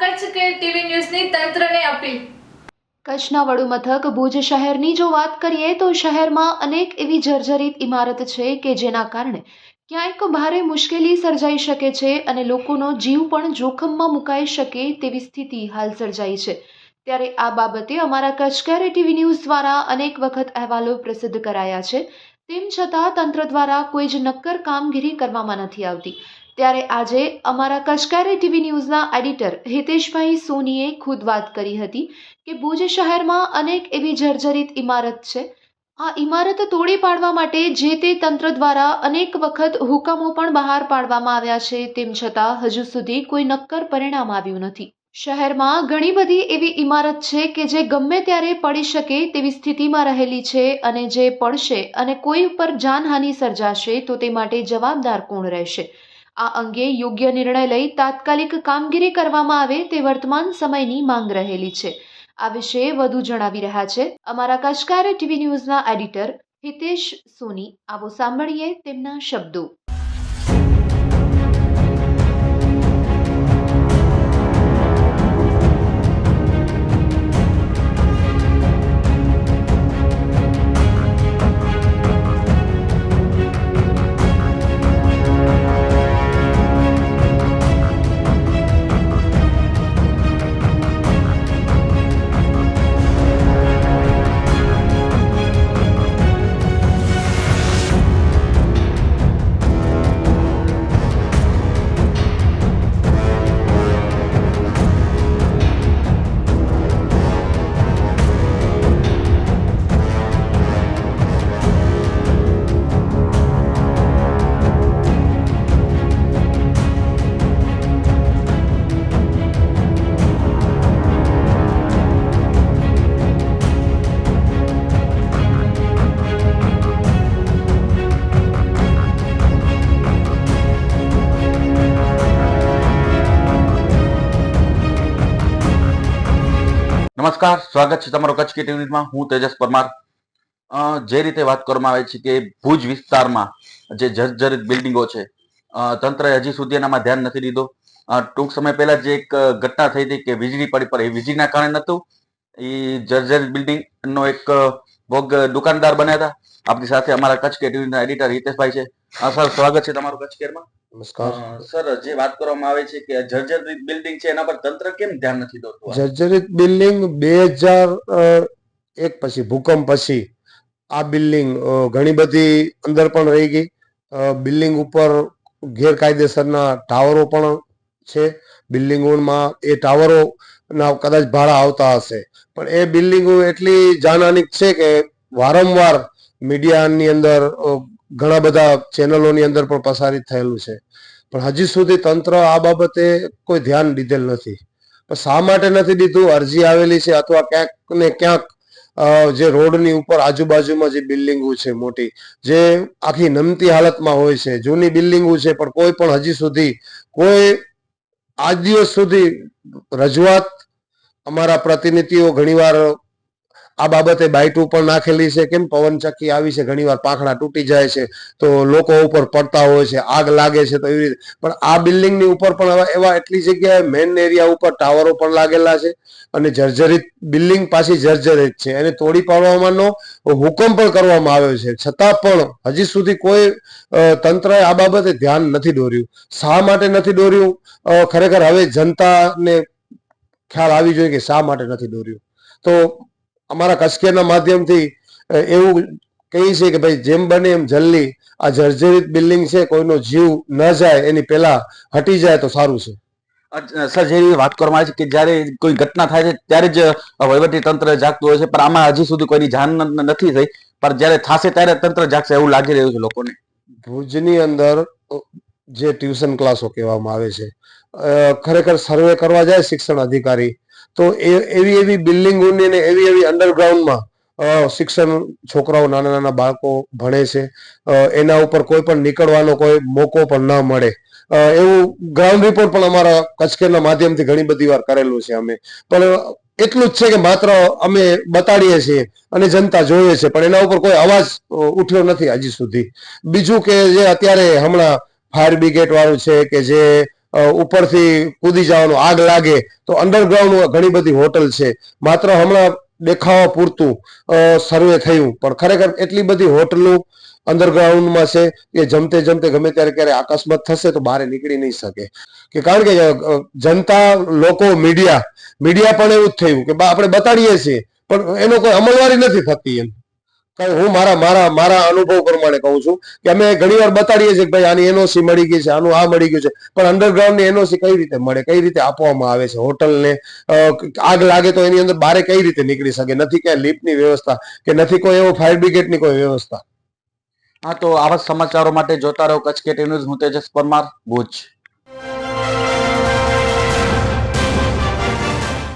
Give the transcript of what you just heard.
કચ્છ કે ટીવી ન્યૂઝની તંત્રને અપીલ? કચ્છના વડુ મથક ભુજ શહેરની જો વાત કરીએ તો શહેરમાં અનેક એવી જર્જરિત ઇમારત છે કે જેના કારણે ક્યાંક ભારે મુશ્કેલી સર્જાઈ શકે છે અને લોકોનો જીવ પણ જોખમમાં મુકાઈ શકે તેવી સ્થિતિ હાલ સર્જાઈ છે. ત્યારે આ બાબતે અમારા કચકેરે ટીવી ન્યૂઝ દ્વારા અનેક વખત અહેવાલો પ્રસિદ્ધ કરાયા છે, તેમ છતાં તંત્ર દ્વારા કોઈ જ નક્કર કામગીરી કરવામાં નથી આવતી. ત્યારે આજે અમારા કશકારી ટીવી ન્યૂઝના એડિટર હિતેશભાઈ સોનીએ ખુદ વાત કરી હતી કે ભુજ શહેરમાં અનેક એવી જર્જરિત ઇમારત છે. આ ઇમારત તોડી પાડવા માટે જે તે તંત્ર દ્વારા અનેક વખત હુકમો પણ બહાર પાડવામાં આવ્યા છે તેમ છતાં હજુ સુધી કોઈ નક્કર પરિણામ આવ્યું નથી. શહેરમાં ઘણી બધી એવી ઇમારત છે કે જે ગમે ત્યારે પડી શકે તેવી સ્થિતિમાં રહેલી છે અને જે પડશે અને કોઈ ઉપર જાનહાનિ સર્જાશે તો તે માટે જવાબદાર કોણ રહેશે? આ અંગે યોગ્ય નિર્ણય લઈ તાત્કાલિક કામગીરી કરવામાં આવે તે વર્તમાન સમયની માંગ રહેલી છે. આ વિશે વધુ જણાવી રહ્યા છે અમારા કચકારે ટીવી ન્યૂઝના એડિટર હિતેશ સોની. આવો સાંભળીએ તેમના શબ્દો. નમસ્કાર, સ્વાગત છે તમારો કચ્છ કેટી ન્યૂઝમાં. હું તેજસ પરમાર. જે રીતે વાત કરવામાં આવે છે કે ભુજ વિસ્તારમાં જે જર્જરિત બિલ્ડિંગો છે તંત્રએ હજી સુધી એનામાં ધ્યાન નથી દીધો. ટૂંક સમય પહેલા જે એક ઘટના થઈ હતી કે વીજળી પડી પર એ વીજળીના કારણે નહોતું. એ જર્જરિત બિલ્ડિંગ નો એક ભોગ દુકાનદાર બન્યા હતા. આપણી સાથે અમારા કચ્છ કેટી ન્યૂઝના એડિટર હિતેશભાઈ છે. સર, સ્વાગત છે તમારું કચ્છ કેરમાં. નમસ્કાર. સર જે વાત કરવામાં આવે છે કે જર્જરિત બિલ્ડિંગ છે એના પર તંત્ર કેમ ધ્યાન નથી દોરતું? જર્જરિત બિલ્ડિંગ બે હજાર એક પછી ભૂકંપ પછી આ બિલ્ડિંગ ઘણી બધી અંદર પણ રહી ગઈ. બિલ્ડિંગ ઉપર ગેરકાયદેસરના ટાવરો પણ છે. બિલ્ડિંગોમાં એ ટાવરો ના કદાચ ભાડા આવતા હશે. પણ એ બિલ્ડિંગો એટલી જાનહાનિક છે કે વારંવાર મીડિયાની અંદર ઘણા બધા ચેનલોની અંદર પણ પ્રસારિત થયેલું છે. પણ હજી સુધી તંત્ર આ બાબતે કોઈ ધ્યાન દીધેલ નથી. પણ શા માટે નથી દીધું? અરજી આવેલી છે અથવા ક્યાંક ને ક્યાંક જે રોડની ઉપર આજુબાજુમાં જે બિલ્ડિંગો છે મોટી, જે આખી નમતી હાલતમાં હોય છે, જૂની બિલ્ડિંગો છે, પણ કોઈ પણ હજી સુધી, કોઈ આજ દિવસ સુધી રજૂઆત અમારા પ્રતિનિધિઓ ઘણીવાર આ બાબતે બાઇટો પણ નાખેલી છે. કેમ? પવનચક્કી આવી છે, ઘણીવાર પાંખડા તૂટી જાય છે, તો લોકો ઉપર પડતા હોય છે, આગ લાગે છે, તો એવી રીતે. પણ આ બિલ્ડિંગની ઉપર પણ એવા એટલી જગ્યાએ મેઇન એરિયા ઉપર ટાવરો પણ લાગેલા છે અને જર્જરિત બિલ્ડિંગ પાછી જર્જરિત છે. એને તોડી પાડવાનો હુકમ પણ કરવામાં આવ્યો છે. છતાં પણ હજી સુધી કોઈ તંત્રએ આ બાબતે ધ્યાન નથી દોર્યું. શા માટે નથી દોર્યું? ખરેખર હવે જનતાને ખ્યાલ આવી જોઈએ કે શા માટે નથી દોર્યું. તો અમારા કચકેરના માધ્યમથી એવું કહીએ છીએ કે ભાઈ જેમ બને એમ જલ્દી આ જર્જરિત બિલ્ડિંગ છે કોઈનો જીવ ન જાય એની પહેલા હટી જાય તો સારું છે. સર જે વાત કરવામાં આવે છે કે જ્યારે કોઈ ઘટના થાય છે ત્યારે જ વહીવટી તંત્ર જાગતું હોય છે પણ આમાં હજી સુધી કોઈની જાન નથી થઈ પણ જ્યારે થશે ત્યારે તંત્ર જાગશે એવું લાગી રહ્યું છે લોકોને. ભુજની અંદર જે ટ્યુશન ક્લાસો કહેવામાં આવે છે ખરેખર સર્વે કરવા જાય શિક્ષણ અધિકારી તો એ, એવી એવી બિલ્ડિંગોની ને એવી એવી અંડરગ્રાઉન્ડમાં શિક્ષણ છોકરાઓ, નાના નાના બાળકો ભણે છે. એના ઉપર કોઈ પણ નીકળવાનો કોઈ મોકો પણ ન મળે. એવું ગ્રાઉન્ડ રિપોર્ટ પણ અમારા કચકેરના માધ્યમથી ઘણી બધી વાર કરેલું છે અમે. પણ એટલું જ છે કે માત્ર અમે બતાડીએ છીએ અને જનતા જોઈએ છે. પણ એના ઉપર કોઈ અવાજ ઉઠ્યો નથી હજી સુધી. બીજું કે જે અત્યારે હમણાં ફાયર બ્રિગેડ વાળું છે કે જે ઉપરથી કૂદી જવાનું આગ લાગે, તો અંડરગ્રાઉન્ડ ઘણી બધી હોટલ છે. માત્ર હમણાં દેખાવા પૂરતું સર્વે થયું. પણ ખરેખર એટલી બધી હોટલો અંડરગ્રાઉન્ડમાં છે કે જમતે જમતે ગમે ત્યારે ક્યારે અકસ્માત થશે તો બહાર નીકળી નહીં શકે. કે કારણ કે જનતા, લોકો મીડિયા મીડિયા પણ એવું જ થયું કે આપણે બતાડીએ છીએ, પણ એનો કોઈ અમલવારી નથી થતી એમ. હું મારા મારા મારા અનુભવ પ્રમાણે કહું છું કે અમે ઘણી વાર બતાડીએ છીએ કે ભાઈ આની એનઓસી મળી ગઈ છે, આનું આ મળી ગયું છે. પણ અંડરગ્રાઉન્ડની એનઓસી કઈ રીતે મળે, કઈ રીતે આપવામાં આવે છે? હોટલને આગ લાગે તો એની અંદર બારે કઈ રીતે નીકળી શકે? નથી ક્યાંય લિફ્ટની વ્યવસ્થા કે નથી કોઈ એવો ફાયર બ્રિગેડની કોઈ વ્યવસ્થા? હા તો આવા સમાચારો માટે જોતા રહો. કચ્છ કે ન્યૂઝ, હું તેજસ પરમાર, ભુજ.